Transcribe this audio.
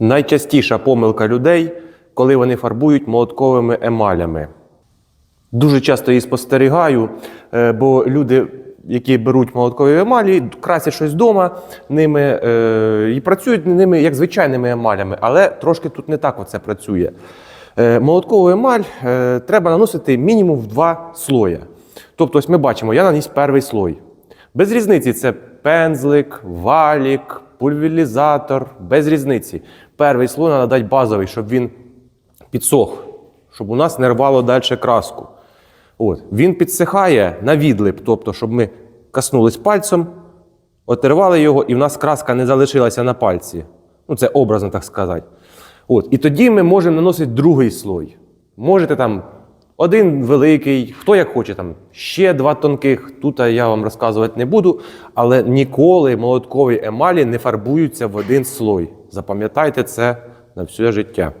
Найчастіша помилка людей, коли вони фарбують молотковими емалями. Дуже часто її спостерігаю, е, бо люди, які беруть молоткові емалі, красять щось вдома ними е, і працюють ними як звичайними емалями, але трошки тут не так оце працює. Е, Молоткову емаль треба наносити мінімум в два слоя. Тобто, ось ми бачимо, я наніс перший слой. Без різниці це пензлик, валік, пульверізатор, без різниці. Перший слой треба дати базовий, щоб він підсох, щоб у нас не рвало далі краску. От. Він підсихає на відлип, тобто, щоб ми коснулись пальцем, отервали його, і в нас краска не залишилася на пальці. Ну, це образно так сказати. От. І тоді ми можемо наносити другий слой. Можете там один великий, хто як хоче, там ще два тонких. Тут я вам розказувати не буду, але ніколи молоткові емалі не фарбуються в один слой. Запам'ятайте це на все життя.